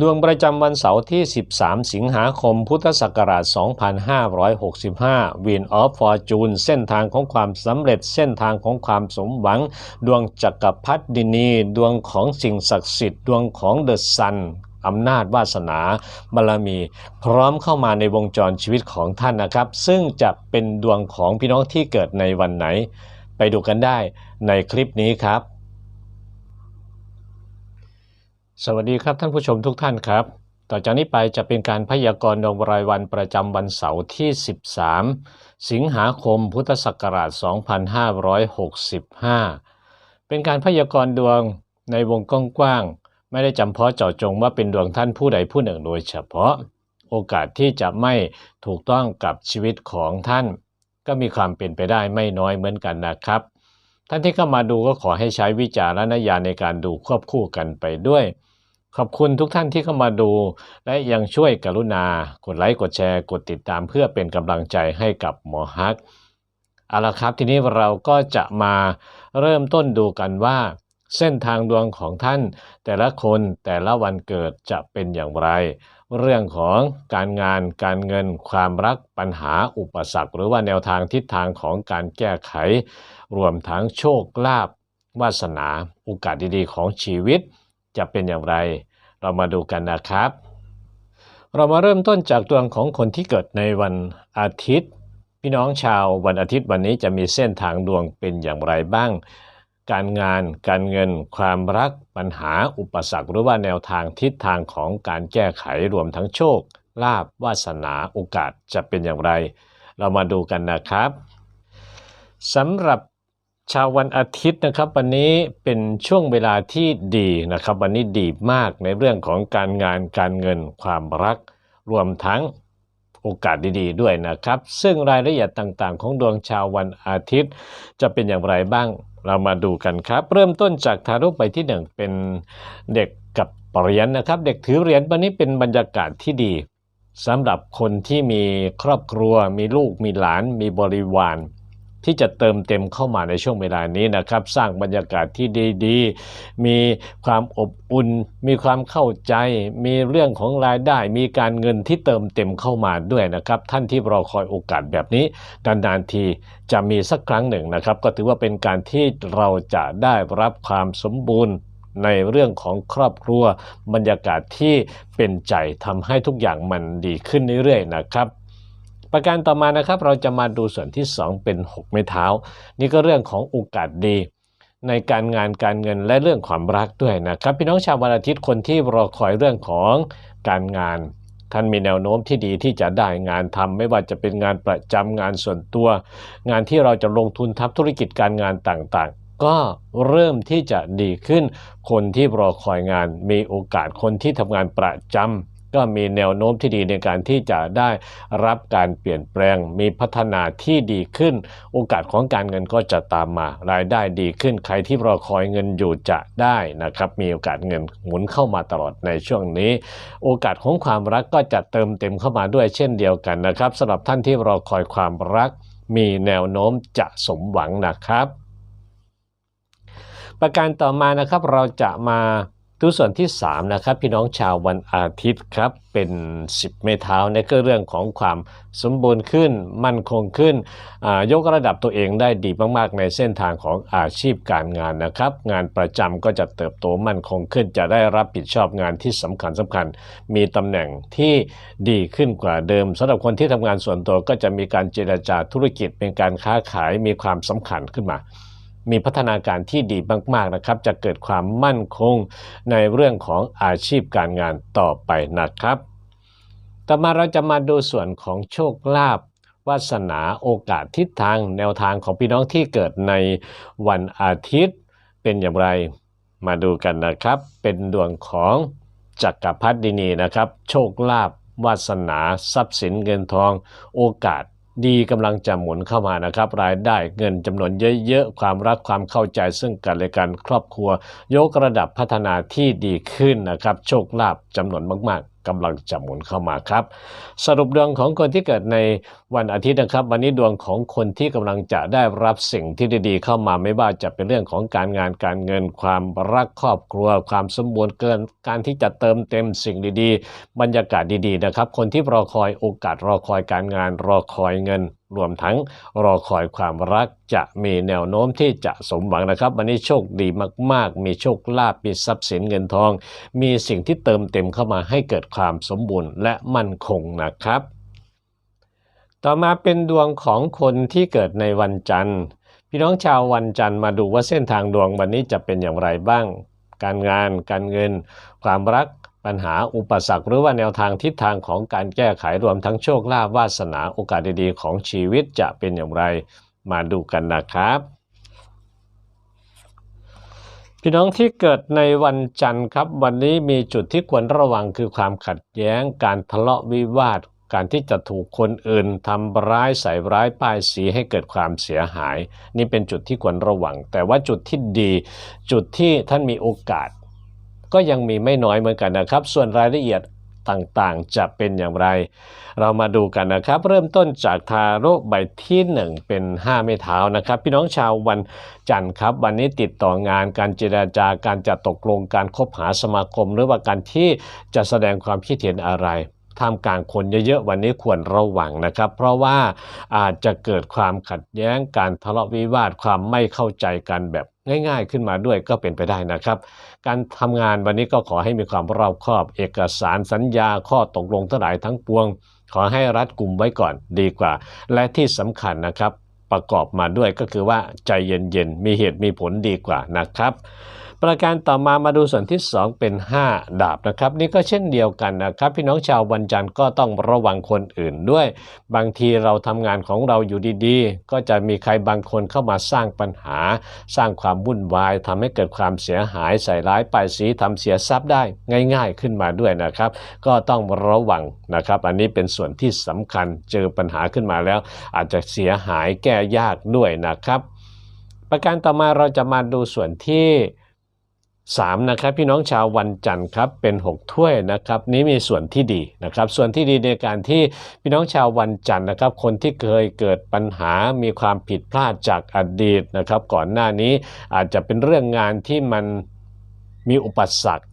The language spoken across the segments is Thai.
ดวงประจำวันเสาร์ที่ 13 สิงหาคม พุทธศักราช 2565 Wheel of Fortune เส้นทางของความสำเร็จ เส้นทางของความสมหวัง ดวงจักรพรรดินี ดวงของสิ่งศักดิ์สิทธิ์ ดวงของเดอะซันอำนาจวาสนาบารมี พร้อมเข้ามาในวงจรชีวิตของท่านนะครับ ซึ่งจะเป็นดวงของพี่น้องที่เกิดในวันไหน ไปดูกันได้ในคลิปนี้ครับ สวัสดีครับท่านผู้ชมทุกท่านครับ ต่อจากนี้ไปจะเป็นการพยากรณ์ดวงรายวันประจำวันเสาร์ที่ 13 สิงหาคมพุทธศักราช 2565 เป็นการพยากรณ์ดวงในวงกว้างๆไม่ได้จำเพาะเจาะจงว่าเป็นดวงท่านผู้ใดผู้หนึ่งโดยเฉพาะ โอกาสที่จะไม่ถูกต้องกับชีวิตของท่าน ก็มีความเป็นไปได้ไม่น้อยเหมือนกันนะครับ ท่านที่เข้ามาดูก็ขอให้ใช้วิจารณญาณในการดูควบคู่กันไปด้วย ขอบคุณทุกท่านที่เข้ามาดู และยังช่วยกรุณา กดไลค์กดแชร์กดติดตามเพื่อเป็นกำลังใจให้กับหมอฮักเอาละครับทีนี้เราก็จะมาเริ่มต้นดูกันว่า เส้นทางดวงของท่าน แต่ละคนแต่ละวันเกิดจะเป็นอย่างไร เรื่องของการงานการเงินความรักปัญหาอุปสรรค หรือว่าแนวทางทิศทางของการแก้ไข รวมทั้งโชคลาภวาสนาโอกาสดีๆ ของชีวิต จะเป็นอย่างไร เรามาดูกันนะครับ เรามาเริ่มต้นจากดวงของคนที่เกิดในวันอาทิตย์ พี่น้องชาววันอาทิตย์วันนี้จะมีเส้นทางดวงเป็นอย่างไรบ้าง การงาน การเงิน ความรัก ปัญหา อุปสรรค หรือว่าแนวทางทิศทางของการแก้ไขรวมทั้งโชค ลาภวาสนาโอกาสจะเป็นอย่างไร เรามาดูกันนะครับสำหรับชาววันอาทิตย์นะครับวันนี้เป็นช่วงเวลาที่ดีนะครับ วันนี้ดีมากในเรื่องของการงานการเงิน ความรัก รวมทั้งโอกาสดีๆด้วยนะครับ ซึ่งรายละเอียดต่างๆ ของดวงชาววันอาทิตย์ จะเป็นอย่างไรบ้าง เรามาดูกันครับ เริ่มต้นจากทารกใบที่หนึ่งเป็นเด็กกับเหรียญนะครับ เด็กถือเหรียญวันนี้เป็นบรรยากาศที่ดีสำหรับคนที่มีครอบครัว มีลูกมีหลาน มีบริวาร ที่จะเติมเต็มเข้ามาในช่วงเวลานี้นะครับ สร้างบรรยากาศที่ดีๆ มีความอบอุ่น มีความเข้าใจ มีเรื่องของรายได้ มีการเงินที่เติมเต็มเข้ามาด้วยนะครับ ท่านที่รอคอยโอกาสแบบนี้นานๆทีจะมีสักครั้งหนึ่งนะครับ ก็ถือว่าเป็นการที่เราจะได้รับความสมบูรณ์ในเรื่องของครอบครัว บรรยากาศที่เป็นใจทำให้ทุกอย่างมันดีขึ้นเรื่อยๆนะครับ ประการต่อมานะครับเราจะมาดูส่วนที่ 2 เป็น 6 ไม้เท้า นี่ก็เรื่องของโอกาสดี ในการงานการเงินและเรื่องความรักด้วยนะครับ พี่น้องชาววันอาทิตย์คนที่รอคอยเรื่องของการงาน ท่านมีแนวโน้มที่ดีที่จะได้งานทำไม่ว่าจะเป็นงานประจำงานส่วนตัว งานที่เราจะลงทุนทับธุรกิจการงานต่างๆ ก็เริ่มที่จะดีขึ้น คนที่รอคอยงานมีโอกาสคนที่ทำงานประจำ ก็มีแนวโน้มที่ดีในการที่จะได้รับการเปลี่ยนแปลง มีพัฒนาที่ดีขึ้น โอกาสของการเงินก็จะตามมา รายได้ดีขึ้นใครที่รอคอยเงินอยู่จะได้นะครับ มีโอกาสเงินหมุนเข้ามาตลอดในช่วงนี้ โอกาสของความรักก็จะเติมเต็มเข้ามาด้วยเช่นเดียวกันนะครับสำหรับท่านที่รอคอยความรัก มีแนวโน้มจะสมหวังนะครับ ประการต่อมานะครับเราจะมา ดูส่วนที่3นะครับพี่น้องชาววันอาทิตย์ครับเป็น 10 เมเท้าในก็เรื่องของความสมบูรณ์ขึ้นมั่นคงขึ้น ยกระดับตัวเองได้ดีมากๆ ในเส้นทางของอาชีพการงานนะครับ งานประจำก็จะเติบโตมั่นคงขึ้น จะได้รับผิดชอบงานที่สำคัญสำคัญ มีตำแหน่งที่ดีขึ้นกว่าเดิมสำหรับคนที่ทำงานส่วนตัวก็จะมีการเจรจาธุรกิจเป็นการค้าขายมีความสำคัญขึ้นมา มีพัฒนาการที่ดีมากๆนะครับ จะเกิดความมั่นคงในเรื่องของอาชีพการงานต่อไปนะครับ ต่อมาเราจะมาดูส่วนของโชคลาภวาสนาโอกาสทิศทางแนวทางของพี่น้องที่เกิดในวันอาทิตย์เป็นอย่างไรมาดูกันนะครับ เป็นดวงของจักรพรรดินีนะครับ โชคลาภวาสนา ทรัพย์สินเงินทอง โอกาส ดีกำลังจะหมุนเข้ามานะครับ รายได้เงินจำนวนเยอะๆ ความรักความเข้าใจซึ่งกันและกันครอบครัว ยกระดับพัฒนาที่ดีขึ้นนะครับ โชคลาภจำนวนมากๆ กำลังจะหมุนเข้ามาครับ สรุปดวงของคนที่เกิดในวันอาทิตย์นะครับ วันนี้ดวงของคนที่กำลังจะได้รับสิ่งที่ดีๆ เข้ามาไม่ว่าจะเป็นเรื่องของการงานการเงิน ความรักครอบครัว ความสมบูรณ์เกิน การที่จะเติมเต็มสิ่งดีๆ บรรยากาศดีๆนะครับ คนที่รอคอยโอกาสรอคอยการงานรอคอยเงินรวมทั้งรอคอยความรักจะมีแนวโน้มที่จะสมหวังนะครับ วันนี้โชคดีมาก ๆ มีโชคลาภมีทรัพย์สินเงินทอง มีสิ่งที่เติมเต็มเข้ามาให้เกิดความสมบูรณ์และมั่นคงนะครับ ต่อมาเป็นดวงของคนที่เกิดในวันจันทร์ พี่น้องชาววันจันทร์มาดูว่าเส้นทางดวงวันนี้จะเป็นอย่างไรบ้าง การงาน การเงิน ความรัก ปัญหาอุปสรรคหรือว่าแนวทางทิศทางของการแก้ไขรวมทั้งโชคลาภวาสนาโอกาสดีๆ ของชีวิตจะเป็นอย่างไรมาดูกันนะครับ พี่น้องที่เกิดในวันจันทร์ครับ วันนี้มีจุดที่ควรระวังคือความขัดแย้ง การทะเลาะวิวาท การที่จะถูกคนอื่นทำร้ายใส่ร้ายป้ายสีให้เกิดความเสียหาย นี่เป็นจุดที่ควรระวัง แต่ว่าจุดที่ดี จุดที่ท่านมีโอกาส ก็ยังมีไม่น้อยเหมือนกันนะครับ ส่วนรายละเอียดต่างๆ จะเป็นอย่างไร เรามาดูกันนะครับ เริ่มต้นจากทาโร่ใบที่ 1 เป็น 5 ไม้เท้านะครับ พี่น้องชาววันจันทร์ครับ วันนี้ติดต่องานการเจราจาการจัดตกลงการคบหาสมาคม หรือว่าการที่จะแสดงความคิดเห็นอะไรท่ามกลางคนเยอะๆ วันนี้ควรระวังนะครับ เพราะว่าอาจจะเกิดความขัดแย้งการทะเลาะวิวาทความไม่เข้าใจกันแบบ ง่าย ๆ ขึ้นมาด้วยก็เป็นไปได้นะครับ การทำงานวันนี้ก็ขอให้มีความรอบคอบ เอกสารสัญญาข้อตกลงทั้งหลายทั้งปวง ขอให้รัดกลุ่มไว้ก่อนดีกว่า และที่สำคัญนะครับ ประกอบมาด้วยก็คือว่าใจเย็นๆมีเหตุมีผลดีกว่านะครับ ประการต่อมามาดูส่วนที่ 2 เป็น 5 ดาบนะครับ นี่ก็เช่นเดียวกันนะครับ พี่น้องชาววันจันทร์ก็ต้องระวังคนอื่นด้วย บางทีเราทำงานของเราอยู่ดีๆ ก็จะมีใครบางคนเข้ามาสร้างปัญหา สร้างความวุ่นวายทำให้เกิดความเสียหายใส่ร้ายป้ายสีทำเสียทรัพย์ได้ง่ายๆขึ้นมาด้วยนะครับ ก็ต้องระวังนะครับ อันนี้เป็นส่วนที่สำคัญเจอปัญหาขึ้นมาแล้ว อาจจะเสียหายแก้ยากด้วยนะครับ ประการต่อมาเราจะมาดูส่วนที่ 3นะครับพี่น้องชาววันจันทร์ครับเป็น 6 ถ้วยนะครับนี้มีส่วนที่ดีนะครับส่วนที่ดีในการที่พี่น้องชาววันจันทร์นะครับคนที่เคยเกิดปัญหามีความผิดพลาดจากอดีตนะครับก่อนหน้านี้อาจจะเป็นเรื่องงานที่มันมีอุปสรรค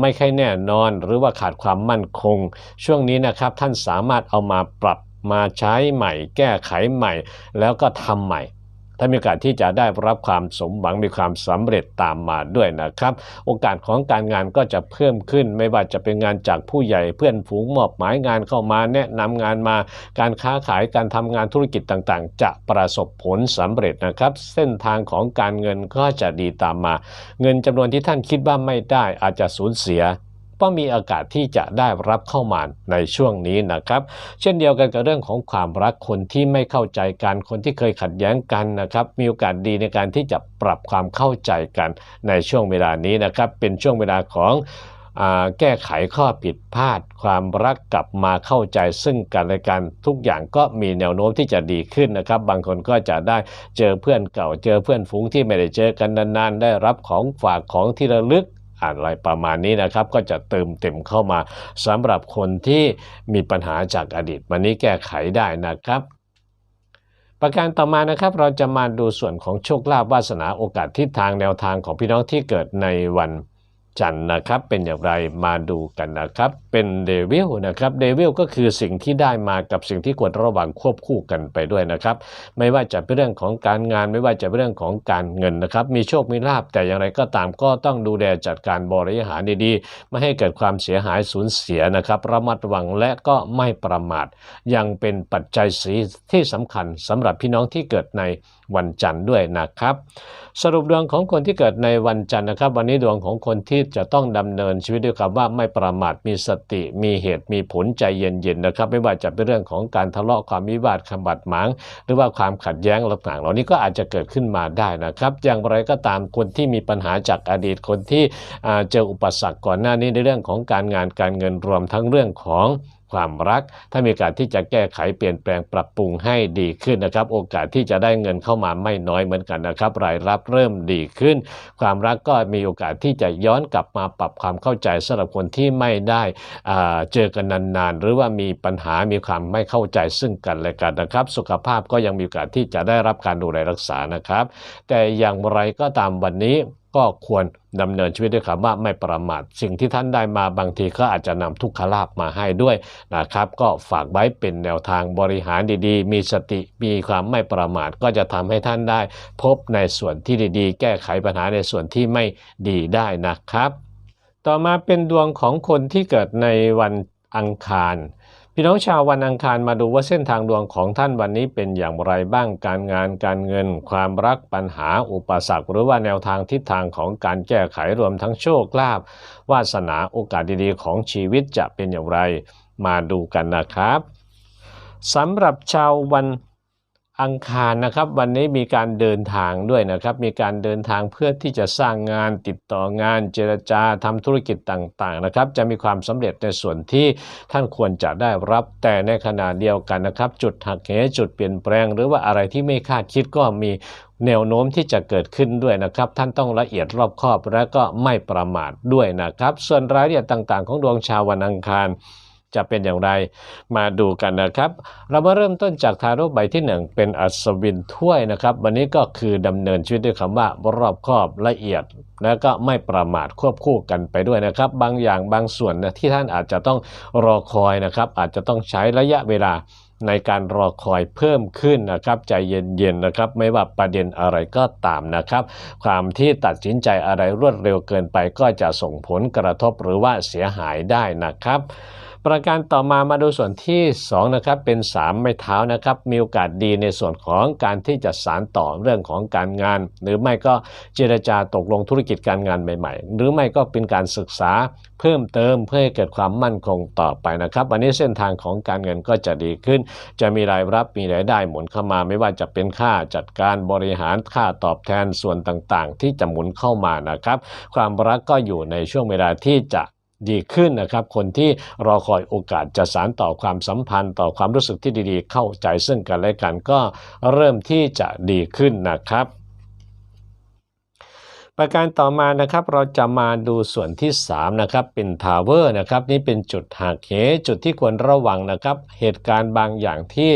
ไม่ค่อยแน่นอนหรือว่าขาดความมั่นคง ช่วงนี้นะครับท่านสามารถเอามาปรับมาใช้ใหม่ แก้ไขใหม่ แล้วก็ทำใหม่ ถ้ามีโอกาสที่จะได้รับความสมหวังมีความสำเร็จตามมาด้วยนะครับ โอกาสของการงานก็จะเพิ่มขึ้น ไม่ว่าจะเป็นงานจากผู้ใหญ่เพื่อนฝูงมอบหมายงานเข้ามาแนะนำงานมา การค้าขายการทำงานธุรกิจต่างๆ จะประสบผลสำเร็จนะครับ เส้นทางของการเงินก็จะดีตามมา เงินจำนวนที่ท่านคิดว่าไม่ได้อาจจะสูญเสีย ก็มีโอกาสที่จะได้รับเข้ามาในช่วงนี้นะครับ เช่นเดียวกันกับเรื่องของความรักคนที่ไม่เข้าใจกันคนที่เคยขัดแย้งกันนะครับ มีโอกาสดีในการที่จะปรับความเข้าใจกันในช่วงเวลานี้นะครับ เป็นช่วงเวลาของแก้ไขข้อผิดพลาด ความรักกลับมาเข้าใจซึ่งกันและกันทุกอย่างก็มีแนวโน้มที่จะดีขึ้นนะครับ บางคนก็จะได้เจอเพื่อนเก่า เจอเพื่อนฝูงที่ไม่ได้เจอกันนานๆ ได้รับของฝากของที่ระลึก อะไรประมาณนี้นะครับ ก็จะเติมเต็มเข้ามาสำหรับคนที่มีปัญหาจากอดีตวันนี้แก้ไขได้นะครับประการต่อมานะครับเราจะมาดูส่วนของโชคลาภวาสนาโอกาสทิศทางแนวทางของพี่น้องที่เกิดในวัน จันทร์นะครับเป็นอย่างไรมาดูกันนะครับเป็นเดวิลนะครับเดวิลก็คือสิ่งที่ได้มากับสิ่งที่ควรระวังควบคู่กันไปด้วยนะครับ ไม่ว่าจะเป็นเรื่องของการงาน ไม่ว่าจะเป็นเรื่องของการเงินนะครับ มีโชคมีลาบแต่อย่างไรก็ตามก็ต้องดูแลจัดการบริหารดีๆ ไม่ให้เกิดความเสียหายสูญเสียนะครับระมัดระวังและก็ไม่ประมาท ยังเป็นปัจจัยสีที่สำคัญสำหรับพี่น้องที่เกิดใน วันจันทร์ด้วยนะครับ สรุปดวงของคนที่เกิดในวันจันทร์นะครับ วันนี้ดวงของคนที่จะต้องดำเนินชีวิตด้วยคำว่าไม่ประมาทมีสติ มีเหตุมีผลใจเย็นๆนะครับ ไม่ว่าจะเป็นเรื่องของการทะเลาะความวิวาทคำบัดหมาง หรือว่าความขัดแย้งต่างๆเหล่านี้ก็อาจจะเกิดขึ้นมาได้นะครับ อย่างไรก็ตามคนที่มีปัญหาจากอดีตคนที่เจออุปสรรคก่อนหน้านี้ในเรื่องของการงานการเงินรวมทั้งเรื่องของ ความรัก ถ้ามีโอกาสที่จะแก้ไขเปลี่ยนแปลงปรับปรุงให้ดีขึ้นนะครับ โอกาสที่จะได้เงินเข้ามาไม่น้อยเหมือนกันนะครับ รายรับเริ่มดีขึ้น ความรักก็มีโอกาสที่จะย้อนกลับมาปรับความเข้าใจสำหรับคนที่ไม่ได้เจอกันนานๆ หรือว่ามีปัญหามีความไม่เข้าใจซึ่งกันและกันนะครับ สุขภาพก็ยังมีโอกาสที่จะได้รับการดูแลรักษานะครับ แต่อย่างไรก็ตามวันนี้ ก็ควรดำเนินชีวิตด้วยคำว่าไม่ประมาทสิ่งที่ท่านได้มาบางทีก็อาจจะนำทุกขลาภมาให้ด้วยนะครับ ก็ฝากไว้เป็นแนวทางบริหารดีๆ มีสติมีความไม่ประมาทก็จะทำให้ท่านได้ พบในส่วนที่ดีๆ แก้ไขปัญหาในส่วนที่ไม่ดีได้นะครับ ต่อมาเป็นดวงของคนที่เกิดในวันอังคาร พี่น้องชาววันอังคารมาดูว่าเส้นทางดวงของท่านวันนี้เป็นอย่างไรบ้างการงานการเงิน ความรักปัญหาอุปสรรคหรือว่าแนวทางทิศทางของการแก้ไขรวมทั้งโชคลาภวาสนาโอกาสดีๆ ของชีวิตจะเป็นอย่างไร มาดูกันนะครับสำหรับชาววัน อังคารนะครับวันนี้มีการเดินทางด้วยนะครับ มีการเดินทางเพื่อที่จะสร้างงานติดต่องานเจรจาทำธุรกิจต่างๆนะครับ จะมีความสำเร็จในส่วนที่ท่านควรจะได้รับ แต่ในขณะเดียวกันนะครับ จุดหักเหจุดเปลี่ยนแปลง หรือว่าอะไรที่ไม่คาดคิดก็มีแนวโน้มที่จะเกิดขึ้นด้วยนะครับ ท่านต้องละเอียดรอบคอบและก็ไม่ประมาทด้วยนะครับ ส่วนรายละเอียดต่างๆ ของดวงชาววันอังคาร จะเป็นอย่างไรมาดูกันนะครับ เรามาเริ่มต้นจากทาโร่ใบที่1เป็นอัศวินถ้วยนะครับ วันนี้ก็คือดำเนินชีวิตด้วยคำว่ารอบคอบละเอียด แล้วก็ไม่ประมาทควบคู่กันไปด้วยนะครับ บางอย่างบางส่วนนะที่ท่านอาจจะต้องรอคอยนะครับ อาจจะต้องใช้ระยะเวลาในการรอคอยเพิ่มขึ้นนะครับใจเย็นๆนะครับ ไม่ว่าประเด็นอะไรก็ตามนะครับ ความที่ตัดสินใจอะไรรวดเร็วเกินไปก็จะส่งผลกระทบหรือว่าเสียหายได้นะครับ ประการต่อมามาดูส่วนที่2นะครับเป็น 3 ไม้เท้านะครับ มีโอกาสดีในส่วนของการที่จะสารต่อเรื่องของการงาน หรือไม่ก็เจรจาตกลงธุรกิจการงานใหม่ ๆ หรือไม่ก็เป็นการศึกษาเพิ่มเติมเพื่อให้เกิดความมั่นคงต่อไปนะครับวันนี้เส้นทางของการเงินก็จะดีขึ้น จะมีรายรับมีรายได้หมุนเข้ามา ไม่ว่าจะเป็นค่าจัดการบริหารค่าตอบแทนส่วนต่างๆ ที่จะหมุนเข้ามานะครับ ความรักก็อยู่ในช่วงเวลาที่จะ ดีขึ้นนะครับ คนที่รอคอยโอกาสจะสารต่อความสัมพันธ์ ต่อความรู้สึกที่ดีๆ เข้าใจซึ่งกันและกันก็เริ่มที่จะดีขึ้นนะครับ ประการต่อมานะครับเราจะมาดูส่วนที่3นะครับเป็นทาวเวอร์นะครับนี่เป็นจุดหักเหจุดที่ควรระวังนะครับ เหตุการณ์บางอย่างที่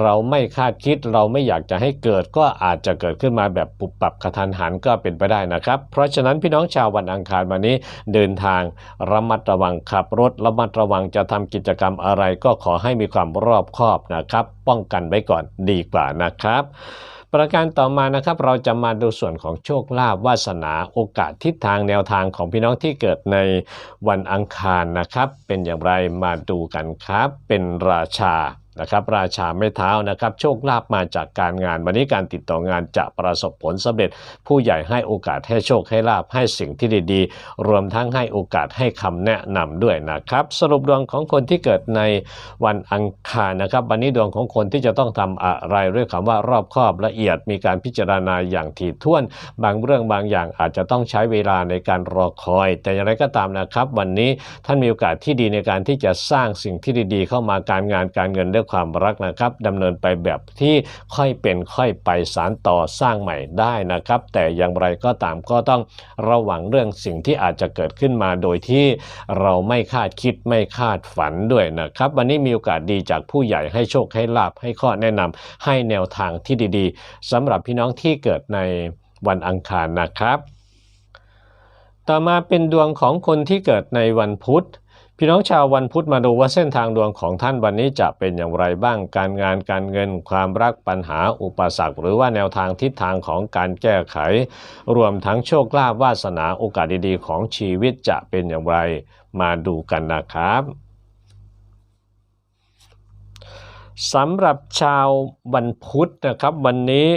เราไม่คาดคิดเราไม่อยากจะให้เกิดก็อาจจะเกิดขึ้นมาแบบปุบปับกระทันหันก็เป็นไปได้นะครับ เพราะฉะนั้นพี่น้องชาววันอังคารวันนี้เดินทางระมัดระวังขับรถระมัดระวังจะทำกิจกรรมอะไรก็ขอให้มีความรอบคอบนะครับ ป้องกันไว้ก่อนดีกว่านะครับ ประการต่อมานะครับเราจะมาดูส่วนของโชคลาภวาสนาโอกาสทิศทางแนวทางของพี่น้องที่เกิดในวันอังคารนะครับ เป็นอย่างไรมาดูกันครับ เป็นราชา นะครับราชาไม่เท้านะครับโชคลาภมาจากการงาน วันนี้การติดต่องานจะประสบผลสำเร็จ ผู้ใหญ่ให้โอกาสให้โชคให้ลาภให้สิ่งที่ดีๆ รวมทั้งให้โอกาสให้คำแนะนำด้วยนะครับ สรุปดวงของคนที่เกิดในวันอังคารนะครับ วันนี้ดวงของคนที่จะต้องทำอะไรด้วยคำว่ารอบคอบละเอียดมีการพิจารณาอย่างถี่ถ้วน บางเรื่องบางอย่างอาจจะต้องใช้เวลาในการรอคอย แต่อย่างไรก็ตามนะครับ วันนี้ท่านมีโอกาสที่ดีในการที่จะสร้างสิ่งที่ดีๆ เข้ามาการงานการเงินด้วยความรักนะครับดำเนินไปแบบที่ค่อยเป็นค่อยไปสารต่อสร้างใหม่ได้นะครับ แต่อย่างไรก็ตามก็ต้องระวังเรื่องสิ่งที่อาจจะเกิดขึ้นมาโดยที่เราไม่คาดคิดไม่คาดฝันด้วยนะครับ วันนี้มีโอกาสดีจากผู้ใหญ่ให้โชคให้ลาบให้ข้อแนะนำให้แนวทางที่ดีๆสำหรับพี่น้องที่เกิดในวันอังคารนะครับ ต่อมาเป็นดวงของคนที่เกิดในวันพุธ พี่น้องชาววันพุธมาดูว่าเส้นทางดวงของท่านวันนี้จะเป็นอย่างไรบ้างการงานการเงินความรักปัญหาอุปสรรค หรือว่าแนวทางทิศทางของการแก้ไข รวมทั้งโชคลาภวาสนาโอกาสดีๆ ของชีวิตจะเป็นอย่างไร มาดูกันนะครับสำหรับชาววันพุธนะครับ วันนี้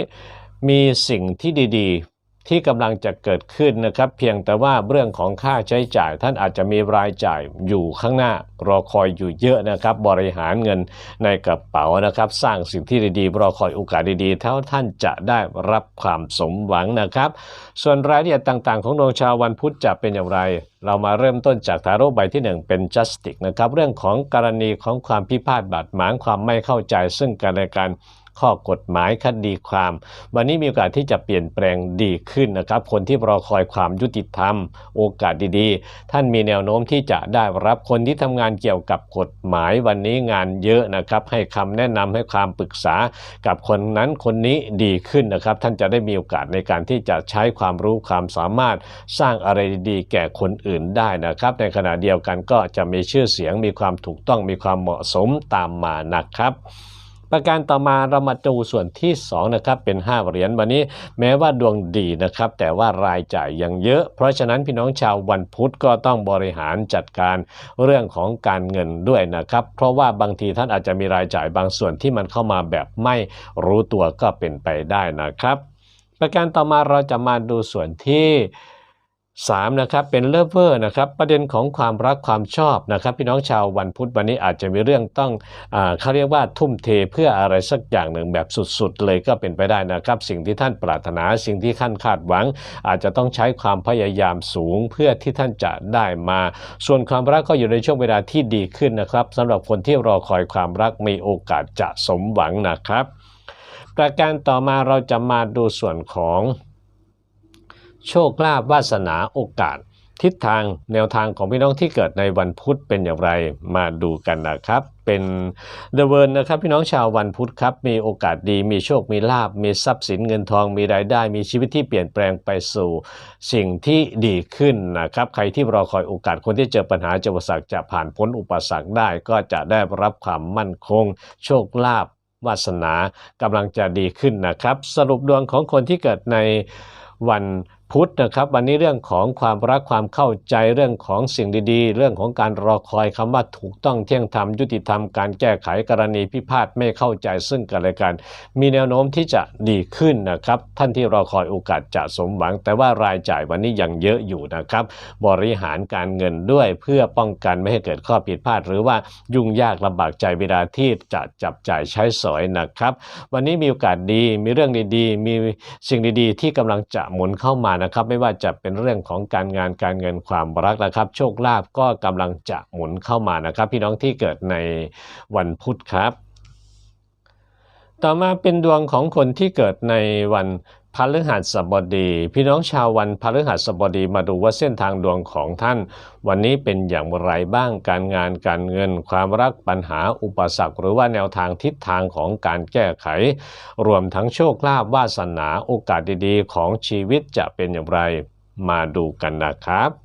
มีสิ่งที่ดี ๆ ที่กำลังจะเกิดขึ้นนะครับ เพียงแต่ว่าเรื่องของค่าใช้จ่าย ท่านอาจจะมีรายจ่ายอยู่ข้างหน้ารอคอยอยู่เยอะนะครับ บริหารเงินในกระเป๋านะครับ สร้างสิ่งที่ดีๆรอคอยโอกาสดีๆ เท่าท่านจะได้รับความสมหวังนะครับ ส่วนรายละเอียดต่างๆ ของดวงชาววันพุธจะเป็นอย่างไร เรามาเริ่มต้นจากทาโร่ใบที่หนึ่งเป็น justice นะครับเรื่องของกรณีของความพิพาทบาดหมางความไม่เข้าใจซึ่งกันและกัน ข้อกฎหมายคดีความ วันนี้มีโอกาสที่จะเปลี่ยนแปลงดีขึ้นนะครับ คนที่รอคอยความยุติธรรม โอกาสดีๆ ท่านมีแนวโน้มที่จะได้รับคนที่ทำงานเกี่ยวกับกฎหมายวันนี้งานเยอะนะครับ ให้คำแนะนำให้ความปรึกษากับคนนั้นคนนี้ดีขึ้นนะครับ ท่านจะได้มีโอกาสในการที่จะใช้ความรู้ความสามารถสร้างอะไรดีๆ แก่คนอื่นได้นะครับ ในขณะเดียวกันก็จะมีชื่อเสียงมีความถูกต้องมีความเหมาะสมตามมานะครับ ประการต่อมาเรามาดูส่วนที่2นะครับเป็น 5 เหรียญวันนี้แม้ว่าดวงดีนะครับ แต่ว่ารายจ่ายยังเยอะ เพราะฉะนั้นพี่น้องชาววันพุธก็ต้องบริหารจัดการเรื่องของการเงินด้วยนะครับ เพราะว่าบางทีท่านอาจจะมีรายจ่ายบางส่วนที่มันเข้ามาแบบไม่รู้ตัวก็เป็นไปได้นะครับ ประการต่อมาเราจะมาดูส่วนที่ 3นะครับเป็นเลิฟเวอร์นะครับประเด็นของความรักความชอบนะครับ พี่น้องชาววันพุธวันนี้อาจจะมีเรื่องต้องอาเขาเรียกว่าทุ่มเทเพื่ออะไรสักอย่างหนึ่งแบบสุดๆ เลยก็เป็นไปได้นะครับ สิ่งที่ท่านปรารถนาสิ่งที่ท่านคาดหวัง อาจจะต้องใช้ความพยายามสูงเพื่อที่ท่านจะได้มา ส่วนความรักก็อยู่ในช่วงเวลาที่ดีขึ้นนะครับสำหรับคนที่รอคอยความรักมีโอกาสจะสมหวังนะครับ ประการต่อมาเราจะมาดูส่วนของ โชคลาภวาสนาโอกาส ทิศทางแนวทางของพี่น้องที่เกิดในวันพุธเป็นอย่างไรมาดูกันนะครับ เป็นเดเวิร์นะครับพี่น้องชาววันพุธครับ มีโอกาสดีมีโชคมีลาบมีทรัพย์สินเงินทองมีรายได้ มีชีวิตที่เปลี่ยนแปลงไปสู่สิ่งที่ดีขึ้นนะครับใครที่รอคอยโอกาสคนที่เจอปัญหาเจออุปสรรคจะผ่านพ้นอุปสรรคได้ ก็จะได้รับความมั่นคง โชคลาภวาสนากำลังจะดีขึ้นนะครับ สรุปดวงของคนที่เกิดในวัน พุธนะครับวันนี้เรื่องของความรักความเข้าใจเรื่องของสิ่งดีๆ เรื่องของการรอคอยคำว่าถูกต้องเที่ยงธรรมยุติธรรมการแก้ไขกรณีพิพาทไม่เข้าใจซึ่งกันและกัน มีแนวโน้มที่จะดีขึ้นนะครับ ท่านที่รอคอยโอกาสจะสมหวัง แต่ว่ารายจ่ายวันนี้ยังเยอะอยู่นะครับ บริหารการเงินด้วยเพื่อป้องกันไม่ให้เกิดข้อผิดพลาด หรือว่ายุ่งยากลำบากใจเวลาที่จะจับจ่ายใช้สอยนะครับ วันนี้มีโอกาสดีมีเรื่องดีๆ มีสิ่งดีๆ ที่กำลังจะหมุนเข้ามานะครับไม่ว่าจะเป็นเรื่องของการงานการเงินความรักนะครับ โชคลาภก็กำลังจะหมุนเข้ามานะครับ พี่น้องที่เกิดในวันพุธครับ ต่อมาเป็นดวงของคนที่เกิดในวัน พฤหัสบดี พี่น้องชาววันพฤหัสบดีมาดูว่าเส้นทางดวงของท่าน วันนี้เป็นอย่างไรบ้างการงานการเงิน ความรักปัญหาอุปสรรค หรือว่าแนวทางทิศทางของการแก้ไข รวมทั้งโชคลาภวาสนาโอกาสดีๆ ของชีวิตจะเป็นอย่างไร มาดูกันนะครับ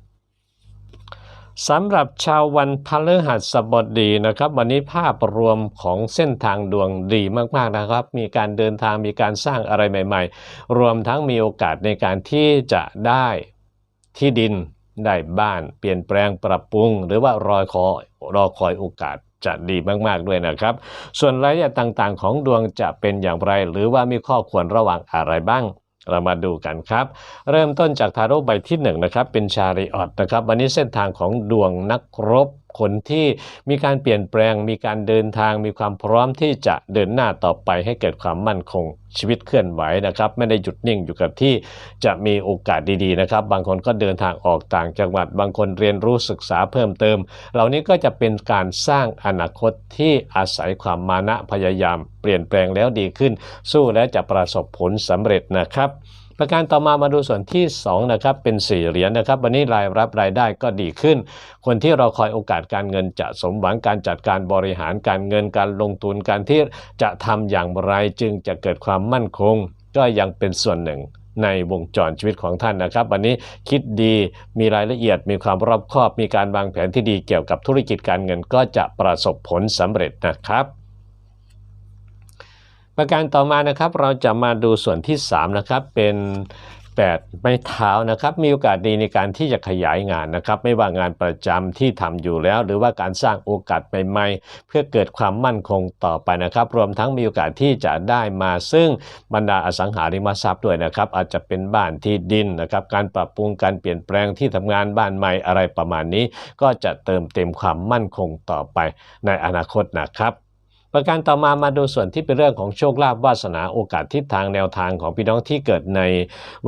สำหรับชาววันพฤหัสบดีนะครับ วันนี้ภาพรวมของเส้นทางดวงดีมากๆนะครับ มีการเดินทางมีการสร้างอะไรใหม่ ๆ รวมทั้งมีโอกาสในการที่จะได้ที่ดินได้บ้านเปลี่ยนแปลงปรับปรุง หรือว่ารอคอยรอคอยโอกาสจะดีมาก ๆ ด้วยนะครับ ส่วนรายละเอียดต่างๆ ของดวงจะเป็นอย่างไร หรือว่ามีข้อควรระวังอะไรบ้าง เรามาดูกันครับ เริ่มต้นจากทาโร่ใบที่1นงนะครับเป็นชาริออตนะครับวันนี้เส้นทางของดวงนักรบ คนที่มีการเปลี่ยนแปลง มีการเดินทาง มีความพร้อมที่จะเดินหน้าต่อไปให้เกิดความมั่นคงชีวิตเคลื่อนไหวนะครับ ไม่ได้หยุดนิ่งอยู่กับที่จะมีโอกาสดีๆนะครับ บางคนก็เดินทางออกต่างจังหวัด บางคนเรียนรู้ศึกษาเพิ่มเติม เหล่านี้ก็จะเป็นการสร้างอนาคตที่อาศัยความมานะพยายาม เปลี่ยนแปลงแล้วดีขึ้น สู้และจะประสบผลสำเร็จนะครับ ประการต่อมามาดูส่วนที่2นะครับเป็น 4 เหรียญนะครับ วันนี้รายรับรายได้ก็ดีขึ้น คนที่เราคอยโอกาสการเงินจะสมหวังการจัดการบริหารการเงินการลงทุนการที่จะทำอย่างไรจึงจะเกิดความมั่นคง ก็ยังเป็นส่วนหนึ่งในวงจรชีวิตของท่านนะครับ วันนี้คิดดีมีรายละเอียดมีความรอบคอบ มีการวางแผนที่ดีเกี่ยวกับธุรกิจการเงินก็จะประสบผลสำเร็จนะครับ ประการต่อมานะครับเราจะมาดูส่วนที่3นะครับเป็น8ไม่เท้านะครับมีโอกาสดีในการที่จะขยายงานนะครับ ไม่ว่างานประจำที่ทำอยู่แล้ว หรือว่าการสร้างโอกาสใหม่ๆเพื่อเกิดความมั่นคงต่อไปนะครับ รวมทั้งมีโอกาสที่จะได้มาซึ่งบรรดาอสังหาริมทรัพย์ด้วยนะครับ อาจจะเป็นบ้านที่ดินนะครับ การปรับปรุงการเปลี่ยนแปลงที่ทำงานบ้านใหม่อะไรประมาณนี้ ก็จะเติมเต็มความมั่นคงต่อไปในอนาคตนะครับ ประการต่อมามาดูส่วนที่เป็นเรื่องของโชคลาภวาสนาโอกาสทิศทางแนวทางของพี่น้องที่เกิดใน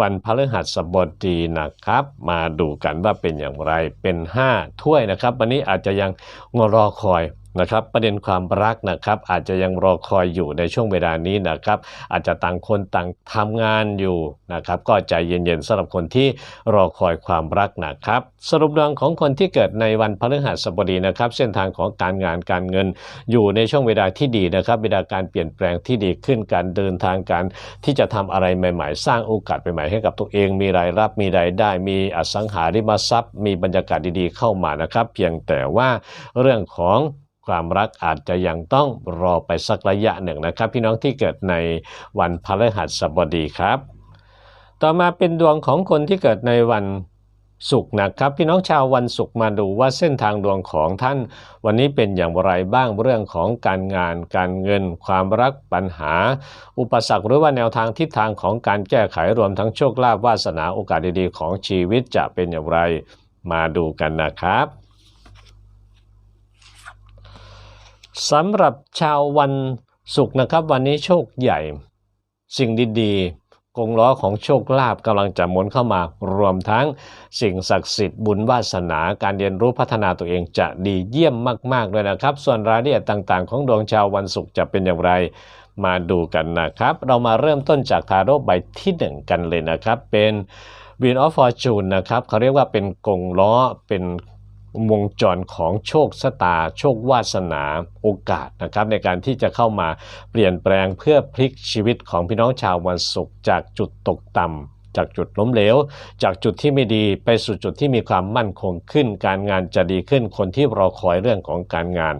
วันพฤหัสบดีนะครับ มาดูกันว่าเป็นอย่างไรเป็น 5 ถ้วยนะครับ วันนี้อาจจะยังงรอคอย นะครับประเด็นความรักนะครับอาจจะยังรอคอยอยู่ในช่วงเวลานี้นะครับอาจจะต่างคนต่างทำงานอยู่นะครับก็ใจเย็นๆสำหรับคนที่รอคอยความรักนะครับสรุปดวงของคนที่เกิดในวันพฤหัสบดีนะครับเส้นทางของการงานการเงิน อยู่ในช่วงเวลาที่ดีนะครับเวลาการเปลี่ยนแปลงที่ดีขึ้นการเดินทางการที่จะทำอะไรใหม่ ๆ สร้างโอกาสใหม่ๆให้กับตัวเอง มีรายรับมีรายได้ มีอสังหาริมทรัพย์ มีบรรยากาศดีๆเข้ามานะครับ เพียงแต่ว่าเรื่องของ ความรักอาจจะยังต้องรอไปสักระยะหนึ่งนะครับ พี่น้องที่เกิดในวันพฤหัสบดีครับ ต่อมาเป็นดวงของคนที่เกิดในวันศุกร์นะครับ พี่น้องชาววันศุกร์มาดูว่าเส้นทางดวงของท่าน วันนี้เป็นอย่างไรบ้างเรื่องของการงาน การเงิน ความรักปัญหา อุปสรรคหรือว่าแนวทางทิศทางของการแก้ไขรวมทั้งโชคลาภวาสนาโอกาสดีๆ ของชีวิตจะเป็นอย่างไร มาดูกันนะครับ สำหรับชาววันศุกร์นะครับ วันนี้โชคใหญ่ สิ่งดีๆ กงล้อของโชคลาภกำลังจะหมุนเข้ามารวมทั้ง สิ่งศักดิ์สิทธิ์บุญวาสนาการเรียนรู้พัฒนาตัวเองจะดีเยี่ยมมากๆด้วยนะครับ ส่วนรายละเอียดต่างๆ ของดวงชาววันศุกร์จะเป็นอย่างไรมาดูกันนะครับ เรามาเริ่มต้นจากทาโร่ใบที่ 1 กันเลยนะครับ เป็น Wheel of Fortune นะครับเขาเรียกว่าเป็นกงล้อเป็น วงจรของโชคชะตา โชควาสนาโอกาสนะครับในการที่จะเข้ามาเปลี่ยนแปลงเพื่อพลิกชีวิตของพี่น้องชาววันศุกร์จากจุดตกต่ำจากจุดล้มเหลว จากจุดที่ไม่ดีไปสู่จุดที่มีความมั่นคงขึ้น การงานจะดีขึ้น คนที่รอคอยเรื่องของการงาน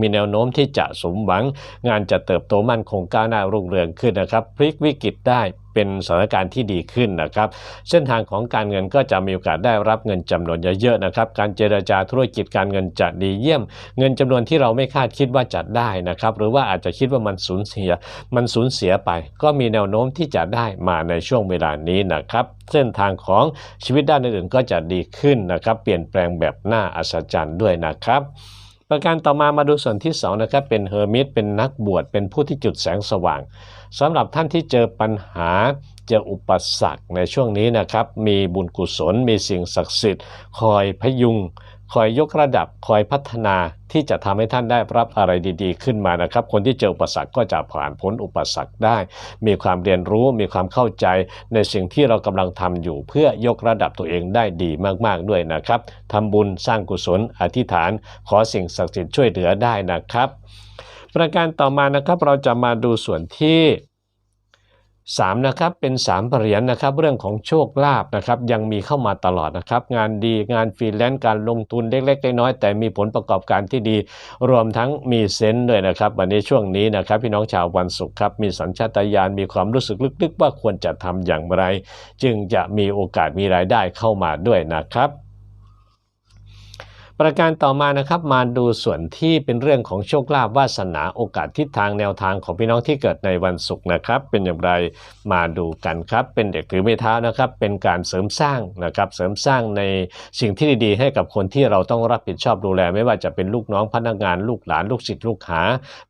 มีแนวโน้มที่จะสมหวัง งานจะเติบโตมั่นคงก้าวหน้ารุ่งเรืองขึ้นนะครับ พลิกวิกฤตได้ เป็นสถานการณ์ที่ดีขึ้นนะครับ เส้นทางของการเงินก็จะมีโอกาสได้รับเงินจำนวนเยอะๆนะครับ การเจรจาธุรกิจการเงินจะดีเยี่ยม เงินจำนวนที่เราไม่คาดคิดว่าจะได้นะครับ หรือว่าอาจจะคิดว่ามันสูญเสีย มันสูญเสียไป ก็มีแนวโน้มที่จะได้มาในช่วงเวลานี้นะครับ เส้นทางของชีวิตด้านอื่นๆก็จะดีขึ้นนะครับ เปลี่ยนแปลงแบบน่าอัศจรรย์ด้วยนะครับประการต่อมามาดูส่วนที่2นะครับเป็นเฮอร์มิตเป็นนักบวชเป็นผู้ที่จุดแสงสว่าง สำหรับท่านที่เจอปัญหาเจออุปสรรคในช่วงนี้นะครับ มีบุญกุศล มีสิ่งศักดิ์สิทธิ์ คอยพยุง คอยยกระดับ คอยพัฒนาที่จะทำให้ท่านได้รับอะไรดี ๆ ขึ้นมานะครับ คนที่เจออุปสรรคก็จะผ่านพ้นอุปสรรคได้ มีความเรียนรู้มีความเข้าใจในสิ่งที่เรากำลังทำอยู่ เพื่อยกระดับตัวเองได้ดีมากๆด้วยนะครับทำบุญสร้างกุศลอธิษฐาน ขอสิ่งศักดิ์สิทธิ์ช่วยเหลือได้นะครับ ประการต่อมานะครับเราจะมาดูส่วนที่3นะครับเป็น3เหรียญนะครับเรื่องของโชคลาภนะครับยังมีเข้ามาตลอดนะครับงานดีงานฟรีแลนซ์การลงทุนเล็กๆน้อยๆแต่มีผลประกอบการที่ดี รวมทั้งมีเซนส์ด้วยนะครับ วันนี้ช่วงนี้นะครับพี่น้องชาววันศุกร์ครับมีสัญชาตญาณมีความรู้สึกลึกๆ ว่าควรจะทำอย่างไร จึงจะมีโอกาสมีรายได้เข้ามาด้วยนะครับ ประการต่อมานะครับมาดูส่วนที่เป็นเรื่องของโชคลาภวาสนาโอกาสทิศทางแนวทางของพี่น้องที่เกิดในวันศุกร์นะครับ เป็นอย่างไรมาดูกันครับ เป็นเด็กถือไม้เท้านะครับ เป็นการเสริมสร้างนะครับเสริมสร้างในสิ่งที่ดีๆ ให้กับคนที่เราต้องรับผิดชอบดูแล ไม่ว่าจะเป็นลูกน้องพนักงานลูกหลานลูกศิษย์ลูกหา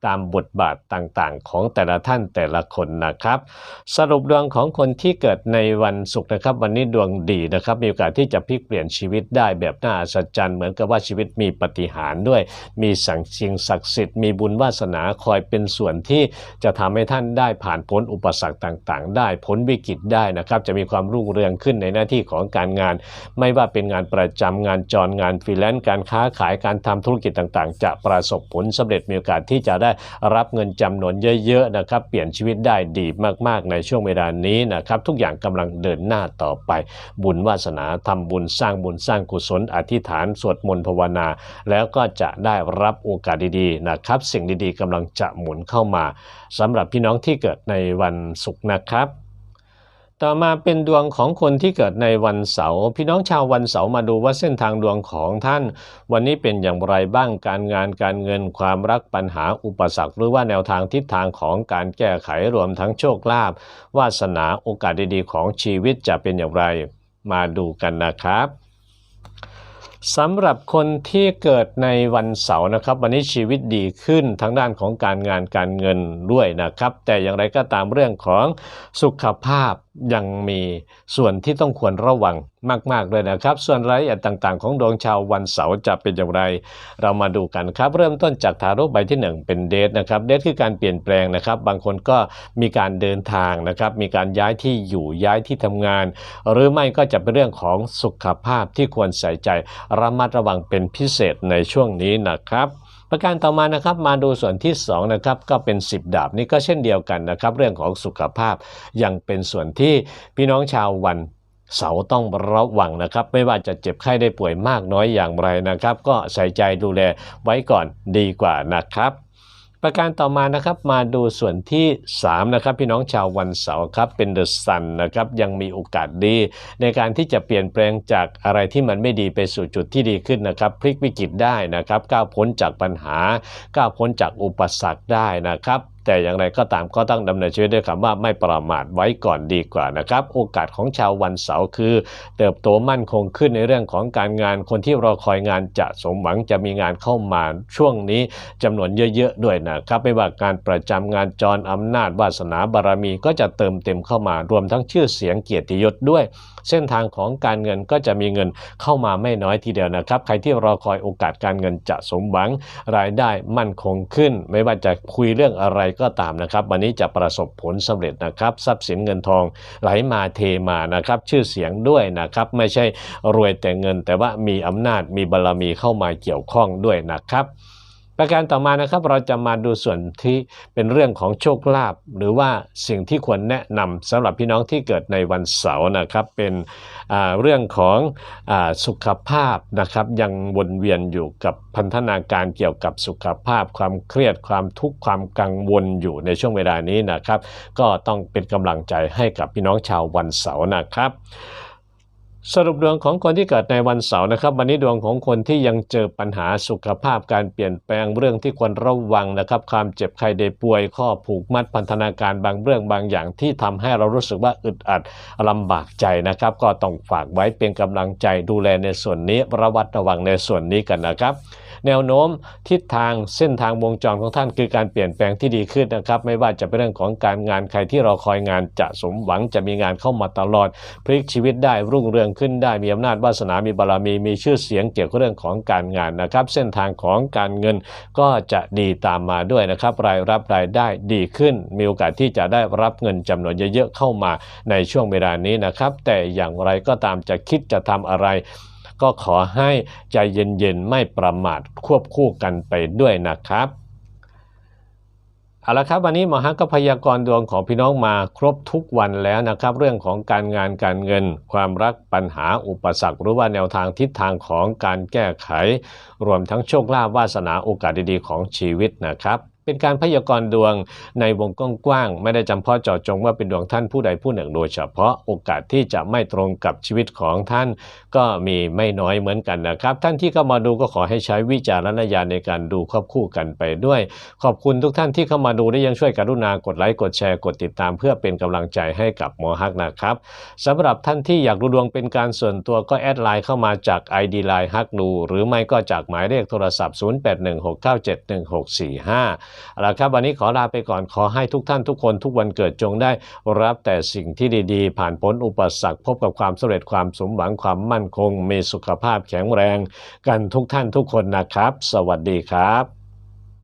ตามบทบาทต่างๆ ของแต่ละท่านแต่ละคนนะครับ สรุปดวงของคนที่เกิดในวันศุกร์นะครับ วันนี้ดวงดีนะครับมีโอกาสที่จะพลิกเปลี่ยนชีวิตได้แบบน่าอัศจรรย์เหมือนกับว่าชีวิตมีปฏิหารด้วย มีสังสิ่งศักดิ์สิทธิ์มีบุญวาสนาคอยเป็นส่วนที่จะทำให้ท่านได้ผ่านพ้นอุปสรรคต่างๆ ได้พ้นวิกฤตได้นะครับ จะมีความรุ่งเรืองขึ้นในหน้าที่ของการงาน ไม่ว่าเป็นงานประจำงานจรงานฟรีแลนซ์การค้าขายการทำธุรกิจต่างๆ จะประสบผลสำเร็จมีโอกาสที่จะได้รับเงินจำนวนเยอะๆนะครับ เปลี่ยนชีวิตได้ดีมากๆ ในช่วงเวลานี้นะครับ ทุกอย่างกำลังเดินหน้าต่อไป บุญวาสนาทำบุญสร้างบุญสร้างกุศลอธิษฐานสวดมนต์ภาวนา แล้วก็จะได้รับโอกาสดีๆนะครับ สิ่งดีๆกำลังจะหมุนเข้ามาสำหรับพี่น้องที่เกิดในวันศุกร์นะครับต่อมาเป็นดวงของคนที่เกิดในวันเสาร์พี่น้องชาววันเสาร์มาดูว่าเส้นทางดวงของท่าน วันนี้เป็นอย่างไรบ้างการงานการเงินความรักปัญหาอุปสรรค หรือว่าแนวทางทิศทางของการแก้ไขรวมทั้งโชคลาภวาสนาโอกาสดีๆของชีวิตจะเป็นอย่างไร มาดูกันนะครับ สำหรับคนที่เกิดในวันเสาร์นะครับ วันนี้ชีวิตดีขึ้นทั้งด้านของการงานการเงินด้วยนะครับ แต่อย่างไรก็ตามเรื่องของสุขภาพ ยังมีส่วนที่ต้องควรระวังมากๆเลยนะครับ ส่วนรายละเอียดต่างๆ ของดวงชาววันเสาร์จะเป็นอย่างไร เรามาดูกันครับ เริ่มต้นจากทารุใบที่ 1 เป็นเดทนะครับเดทคือการเปลี่ยนแปลงนะครับ บางคนก็มีการเดินทางนะครับ มีการย้ายที่อยู่ย้ายที่ทำงาน หรือไม่ก็จะเป็นเรื่องของสุขภาพที่ควรใส่ใจ ระมัดระวังเป็นพิเศษในช่วงนี้นะครับ ประการต่อมานะครับมาดูส่วนที่2นะครับก็เป็น 10 ดาบนี่ก็เช่นเดียวกันนะครับเรื่องของสุขภาพยังเป็นส่วนที่พี่น้องชาววันเสาต้องระวังนะครับ ไม่ว่าจะเจ็บไข้ได้ป่วยมากน้อยอย่างไรนะครับ ก็ใส่ใจดูแลไว้ก่อนดีกว่านะครับ ประการต่อมานะครับมาดูส่วนที่ 3 นะครับ พี่น้องชาววันเสาร์ครับเป็นเดอะซันนะครับยังมีโอกาสดี ในการที่จะเปลี่ยนแปลงจากอะไรที่มันไม่ดีไปสู่จุดที่ดีขึ้นนะครับ พลิกวิกฤตได้นะครับ ก้าวพ้นจากปัญหา ก้าวพ้นจากอุปสรรคได้นะครับ แต่อย่างไรก็ตามก็ต้องดำเนินชีวิตด้วยคำว่าไม่ประมาทไว้ก่อนดีกว่านะครับ โอกาสของชาววันเสาร์คือ เติบโตมั่นคงขึ้นในเรื่องของการงานคนที่รอคอยงานจะสมหวังจะมีงานเข้ามาช่วงนี้จำนวนเยอะๆด้วยนะครับ ไม่ว่าการประจำงานจรอำนาจวาสนาบารมีก็จะเติมเต็มเข้ามารวมทั้งชื่อเสียงเกียรติยศด้วย เส้นทางของการเงินก็จะมีเงินเข้ามาไม่น้อยทีเดียวนะครับ ใครที่รอคอยโอกาสการเงินจะสมหวังรายได้มั่นคงขึ้น ไม่ว่าจะคุยเรื่องอะไรก็ตามนะครับ วันนี้จะประสบผลสำเร็จนะครับทรัพย์สินเงินทองไหลมาเทมานะครับ ชื่อเสียงด้วยนะครับ ไม่ใช่รวยแต่เงิน แต่ว่ามีอำนาจมีบารรมีเข้ามาเกี่ยวข้องด้วยนะครับ ประการต่อมานะครับเราจะมาดูส่วนที่เป็นเรื่องของโชคลาภหรือว่าสิ่งที่ควรแนะนำสำหรับพี่น้องที่เกิดในวันเสาร์นะครับ เป็นเรื่องของอสุขภาพนะครับ ยังวนเวียนอยู่กับพันธนาการเกี่ยวกับสุขภาพ ความเครียดความทุกข์ความกังวลอยู่ในช่วงเวลานี้นะครับ ก็ต้องเป็นกำลังใจให้กับพี่น้องชาววันเสาร์นะครับ สรุปดวงของคนที่เกิดในวันเสาร์นะครับ วันนี้ดวงของคนที่ยังเจอปัญหาสุขภาพการเปลี่ยนแปลงเรื่องที่ควรระวังนะครับ ความเจ็บไข้ได้ป่วย ข้อผูกมัดพันธนาการบางเรื่องบางอย่างที่ทำให้เรารู้สึกว่าอึดอัดลำบากใจนะครับ ก็ต้องฝากไว้เป็นกำลังใจดูแลในส่วนนี้ระวัดระวังในส่วนนี้กันนะครับ แนวโน้มทิศทางเส้นทางวงจรของท่านคือการเปลี่ยนแปลงที่ดีขึ้นนะครับ ไม่ว่าจะเป็นเรื่องของการงานใครที่รอคอยงานจะสมหวังจะมีงานเข้ามาตลอด พลิกชีวิตได้รุ่งเรืองขึ้นได้มีอำนาจวาสนามีบารมีมีชื่อเสียงเกี่ยวกับเรื่องของการงานนะครับ เส้นทางของการเงินก็จะดีตามมาด้วยนะครับรายรับรายได้ดีขึ้น มีโอกาสที่จะได้รับเงินจำนวนเยอะๆเข้ามาในช่วงเวลานี้นะครับ แต่อย่างไรก็ตามจะคิดจะทำอะไร ก็ขอให้ใจเย็นๆ ไม่ประมาทควบคู่กันไปด้วยนะครับเอาละครับวันนี้หมอฮักก็พยากรณ์ดวงของพี่น้องมาครบทุกวันแล้วนะครับ เรื่องของการงานการเงิน ความรักปัญหาอุปสรรคหรือว่าแนวทางทิศทางของการแก้ไข รวมทั้งโชคลาภวาสนาโอกาสดีๆของชีวิตนะครับ เป็นการพยากรณ์ดวงในวงกว้างๆ ไม่ได้จำเพาะเจาะจงว่าเป็นดวงท่านผู้ใดผู้หนึ่งโดยเฉพาะโอกาสที่จะไม่ตรงกับชีวิตของท่าน ก็มีไม่น้อยเหมือนกันนะครับ ท่านที่เข้ามาดูก็ขอให้ใช้วิจารณญาณในการดูควบคู่กันไปด้วย ขอบคุณทุกท่านที่เข้ามาดูและยังช่วยกรุณากดไลค์กดแชร์กดติดตาม เพื่อเป็นกำลังใจให้กับหมอฮักนะครับสำหรับท่านที่อยากดูดวงเป็นการส่วนตัวก็แอดไลน์เข้ามาจาก ID ไลน์ฮักดูหรือไม่ก็จากหมายเลขโทรศัพท์ 0816971645เอาละครับวันนี้ขอลาไปก่อนขอให้ทุกท่านทุกคนทุกวันเกิดจงได้ รับแต่สิ่งที่ดีๆ ผ่านพ้นอุปสรรคพบกับความสำเร็จความสมหวังความมั่นคง มีสุขภาพแข็งแรง กันทุกท่านทุกคนนะครับ สวัสดีครับ